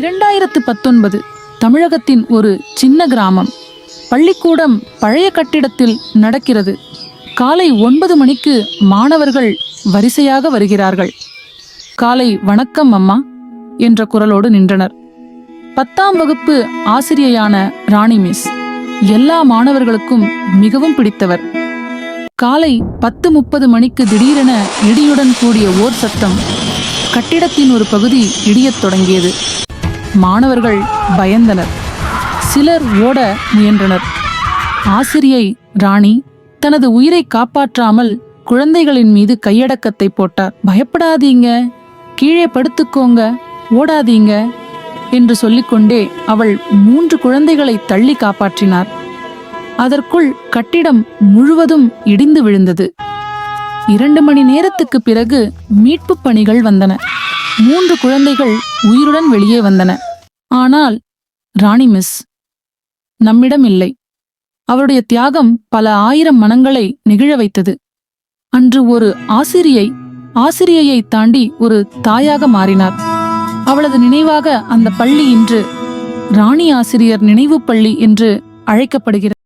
இரண்டாயிரத்து பத்தொன்பது தமிழகத்தின் ஒரு சின்ன கிராமம். பள்ளிக்கூடம் பழைய கட்டிடத்தில் நடக்கிறது. காலை ஒன்பது மணிக்கு மாணவர்கள் வரிசையாக வருகிறார்கள். காலை வணக்கம் அம்மா என்ற குரலோடு நின்றனர். பத்தாம் வகுப்பு ஆசிரியையான ராணி மிஸ் எல்லா மாணவர்களுக்கும் மிகவும் பிடித்தவர். காலை பத்து முப்பது மணிக்கு திடீரென இடியுடன் கூடிய ஓர் சத்தம் கட்டிடத்தின் ஒரு பகுதி இடியத் தொடங்கியது. மாணவர்கள் பயந்தனர். சிலர் ஓட முயன்றனர். ஆசிரியை ராணி தனது உயிரை காப்பாற்றாமல் குழந்தைகளின் மீது கையடக்கத்தை போட்டார். பயப்படாதீங்க. கீழே படுத்துக்கோங்க. ஓடாதீங்க என்று சொல்லிக்கொண்டே அவள் மூன்று குழந்தைகளை தள்ளி காப்பாற்றினார். அதற்குள் கட்டிடம் முழுவதும் இடிந்து விழுந்தது. இரண்டு மணி நேரத்துக்கு பிறகு மீட்புப் பணிகள் வந்தன. மூன்று குழந்தைகள் உயிருடன் வெளியே வந்தன. ஆனால் ராணி மிஸ் நம்மிடம் இல்லை அவருடைய தியாகம் பல ஆயிரம் மனங்களை நெகிழ வைத்தது. அன்று ஒரு ஆசிரியை ஆசிரியையை தாண்டி ஒரு தாயாக மாறினார். அவளது நினைவாக அந்த பள்ளி இன்று ராணி ஆசிரியர் நினைவுப் பள்ளி என்று அழைக்கப்படுகிறது.